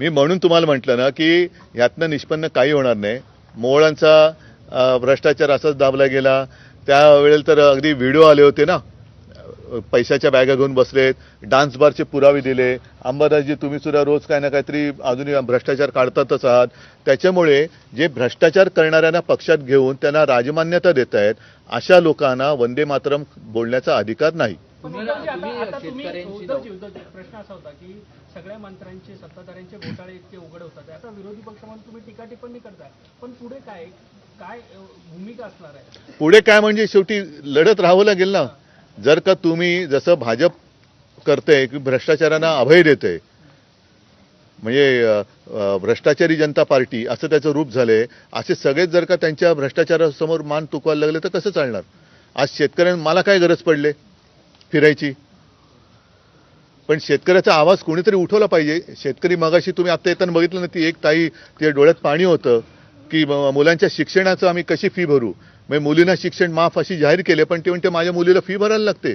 मी म्हणून तुम्हाला म्हटलं ना की यातनं निष्पन्न काही होणार नाही. मोहळांचा भ्रष्टाचार असाच दाबला गेला. त्यावेळेला तर अगदी व्हिडिओ आले होते ना. पैशाच्या बॅगा घेऊन बसलेत डान्स बारचे पुरावे दिले. अंबादासजी तुम्ही सुद्धा रोज काही ना काहीतरी अजूनही भ्रष्टाचार काढतातच आहात. त्याच्यामुळे जे भ्रष्टाचार करणाऱ्यांना पक्षात घेऊन त्यांना राजमान्यता देत आहेत अशा लोकांना वंदे मातरम बोलण्याचा अधिकार नाही. पण तुम्हाला- उद्धवजी, आता तुम्ही आता तुम्ही शेतकऱ्यांची उद्धवजी उद्धवजी प्रश्न असा होता की सगळ्या मंत्र्यांचे सत्ताधाऱ्यांचे घोटाळे इतके उघड होतात. आता विरोधी पक्ष म्हणून तुम्ही टीका टिप्पणी करताय. पण पुढे काय काय भूमिका असणार आहे? पुढे काय म्हणजे शेवटी लढत राहावं लागेल ना? जर का तुम्ही जसं भाजप करते की भ्रष्टाचारांना अभय देते म्हणजे भ्रष्टाचारी जनता पार्टी असं त्याचं रूप झालंय असे सगळेच जर का त्यांच्या भ्रष्टाचारासमोर मान तुकवायला लागले तर कसं चालणार? आज शेतकऱ्यांना मला काय गरज पडले? फिरायची. पण शेतकऱ्याचा आवाज कोणीतरी उठवला पाहिजे. शेतकरी मगाशी तुम्ही आता येताना बघितलं ना ती एक ताई तिच्या डोळ्यात पाणी होतं की मुलांच्या शिक्षणाचं आम्ही कशी फी भरू? म्हणजे मुलींना शिक्षण माफ अशी जाहीर केले पण ते म्हणते माझ्या मुलीला फी भरायला लागते.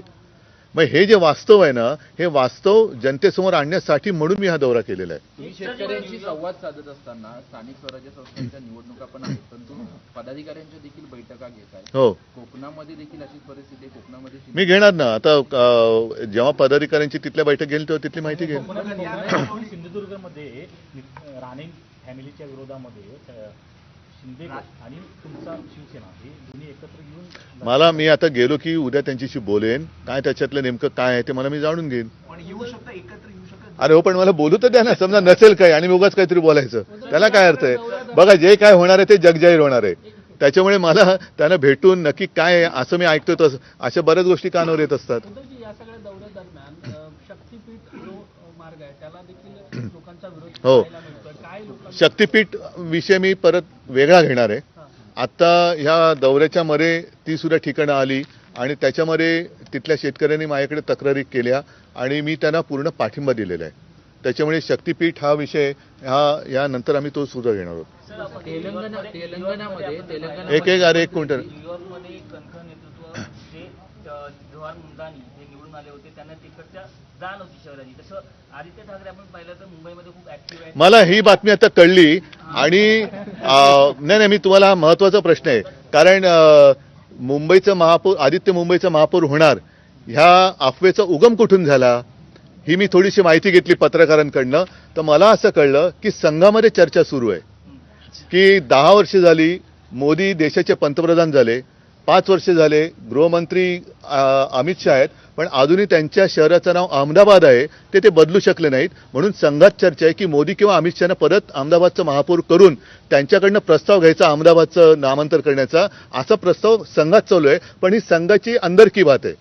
मग हे जे वास्तव आहे ना हे वास्तव जनतेसमोर आणण्यासाठी म्हणून मी हा दौरा केलेला आहे. तुम्ही शेतकऱ्यांशी संवाद साधत असताना स्थानिक स्वराज्य संस्थांच्या निवडणुका पण आहेत परंतु पदाधिकाऱ्यांच्या देखील बैठका घेत आहे हो. कोकणामध्ये देखील अशीच परिस्थिती आहे कोकणामध्ये मी घेणार ना. आता अ, जेव्हा पदाधिकाऱ्यांची तिथल्या बैठक घेईल तेव्हा तिथली माहिती घेईल सिंधुदुर्गमध्ये राणे फॅमिलीच्या विरोधामध्ये अ, शिंदे गट आणि तुमचा शिवसेना हे दोन्ही एकत्र येऊन मला मी आता गेलो की उद्या त्यांच्याशी बोलेन. काय त्याच्यातलं नेमकं काय आहे ते मला मी जाणून घेईन. पण येऊ शकता एकत्र येऊ शकत. अरे हो पण मला बोलू तर द्या ना. समजा नसेल काय आणि मी उगाच काहीतरी बोलायचं. त्याला काय अर्थ आहे? बघा जे काय होणार आहे ते जगजाहीर होणार आहे. त्याच्यामुळे मला त्यांना भेटून नक्की काय आहे असं मी ऐकतो तसं. अशा बऱ्याच गोष्टी कानावर येत असतात. हो. शक्तीपीठ विषय मी परत वेगळा घेणार आहे. आता ह्या दौऱ्याच्या मध्ये ती सुद्धा ठिकाणं आली आणि त्याच्यामध्ये तिथल्या शेतकऱ्यांनी माझ्याकडे तक्रारी केल्या आणि मी त्यांना पूर्ण पाठिंबा दिलेला आहे. त्याच्यामुळे शक्तीपीठ हा विषय हा यानंतर आम्ही तो सुद्धा घेणार आहोत. एक एक अरे एक क्विंटल न्यूयॉर्कमध्ये कणखर नेतृत्व जे अ, जवाहर मुमदानी हे निवडून आले होते त्यांना तिकडच्या जाण होती शहराची. तसं आदित्य ठाकरे आपण पाहिलं तर मुंबईमध्ये खूप ऍक्टिव्ह आहे मला ही बातमी आता कळली. आणि नाही नाही मी तुम्हाला हा महत्त्वाचा प्रश्न आहे. कारण मुंबईचं महापौर आदित्य मुंबईचं महापौर होणार ह्या अफवेचा उगम कुठून झाला ही मी थोडीशी माहिती घेतली पत्रकारांकडनं. तर मला असं कळलं की संघामध्ये चर्चा सुरू आहे. की दहा वर्षे झाली मोदी देशाचे पंतप्रधान झाले पाच वर्षे झाले गृहमंत्री अमित शहा आहेत. पण अजूनही त्यांच्या शहराचं नाव अहमदाबाद आहे ते ते बदलू शकले नाहीत. म्हणून संघात चर्चा आहे की मोदी किंवा अमित शहानं परत अहमदाबादचं महापौर करून त्यांच्याकडनं प्रस्ताव घ्यायचा अहमदाबादचं नामांतर करण्याचा असा प्रस्ताव संघात चालू आहे. पण ही संघाची अंदरकी बात आहे.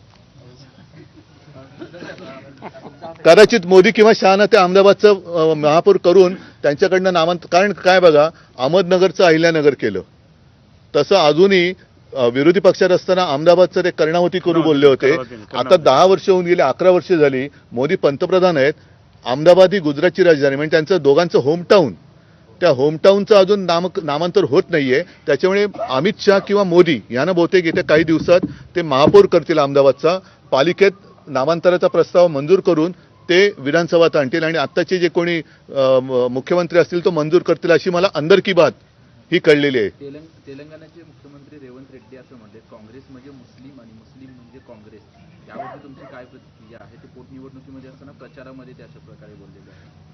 कदाचित मोदी किंवा शहानं ते अहमदाबादचं महापौर करून त्यांच्याकडनं नामांतर कारण काय बघा अहमदनगरचं अहिल्यानगर केलं. तसं अजूनही विरोधी पक्षात असताना अहमदाबादचं ते कर्णावती करू बोलले होते. आता दहा वर्ष होऊन गेली अकरा वर्ष झाली मोदी पंतप्रधान आहेत अहमदाबाद ही गुजरातची राजधानी म्हणजे त्यांचं दोघांचं होमटाऊन त्या होमटाऊनचं अजून नाम नामांतर होत नाहीये. त्याच्यामुळे अमित शहा किंवा मोदी यांना बहुतेक येत्या काही दिवसात ते महापौर करतील अहमदाबादचा. पालिकेत नामांतराचा प्रस्ताव मंजूर करून ते विधानसभात आणतील. आणि आत्ताचे जे कोणी मुख्यमंत्री असतील तो मंजूर करतील अशी मला अंदरकी बात ही कळलेली आहे. तेलंग तेलंगणाचे मुख्यमंत्री रेवंत रेड्डी असं म्हणले काँग्रेस म्हणजे मुस्लिम आणि मुस्लिम म्हणजे काँग्रेस. यावरती तुमची काय प्रतिक्रिया आहे? ते पोटनिवडणुकीमध्ये असताना प्रचारामध्ये ते अशा प्रकारे बोललेले आहे.